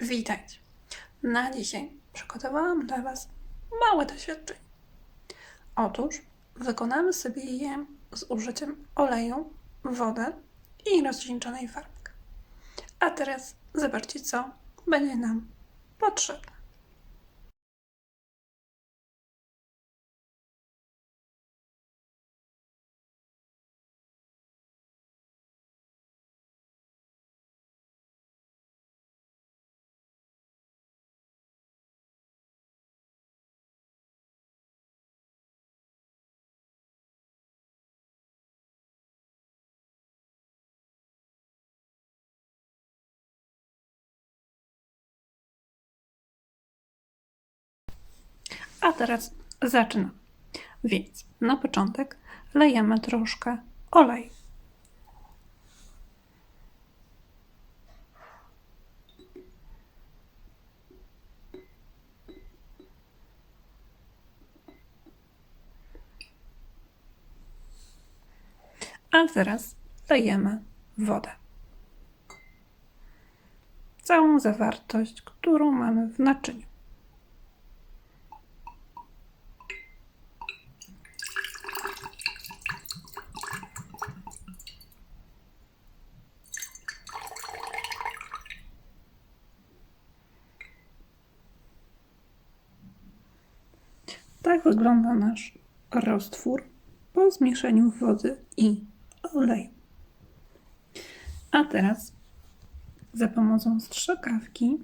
Witajcie. Na dzisiaj przygotowałam dla Was małe doświadczenie. Otóż wykonamy sobie je z użyciem oleju, wody i rozcieńczonej farbki. A teraz zobaczcie, co będzie nam potrzebne. A teraz zaczynam. Więc na początek lejemy troszkę oleju. A teraz lejemy wodę. Całą zawartość, którą mamy w naczyniu. Tak wygląda nasz roztwór po zmieszaniu wody i oleju. A teraz za pomocą strzykawki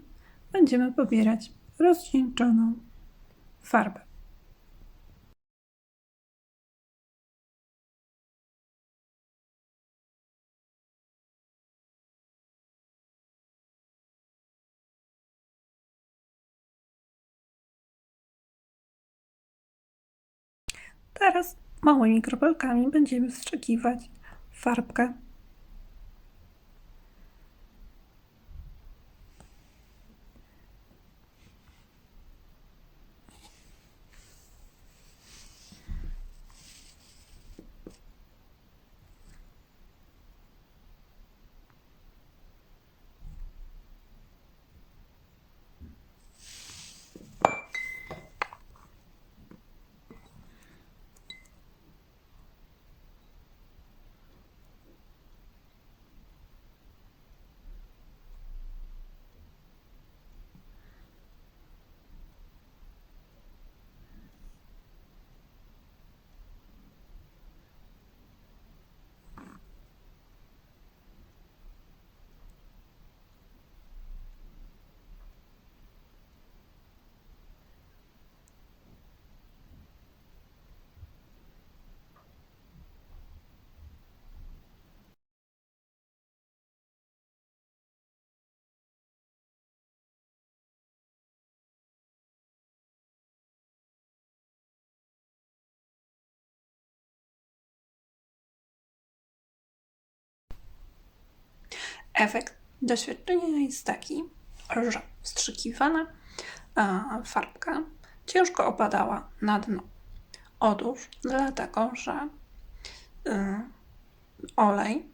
będziemy pobierać rozcieńczoną farbę. Teraz małymi kropelkami będziemy wstrzykiwać farbkę. Efekt doświadczenia jest taki, że wstrzykiwana farbka ciężko opadała na dno. Otóż dlatego, że y, olej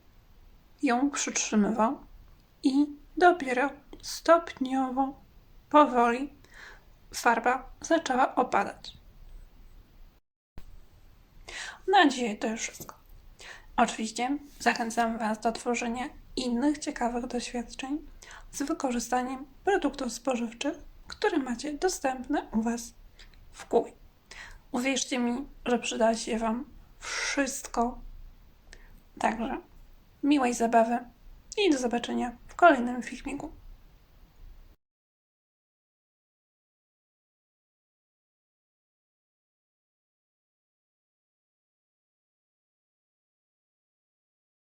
ją przytrzymywał i dopiero stopniowo, powoli farba zaczęła opadać. Na dzisiaj to już wszystko. Oczywiście zachęcam Was do tworzenia innych ciekawych doświadczeń z wykorzystaniem produktów spożywczych, które macie dostępne u Was w kuli. Uwierzcie mi, że przyda się Wam wszystko. Także miłej zabawy i do zobaczenia w kolejnym filmiku.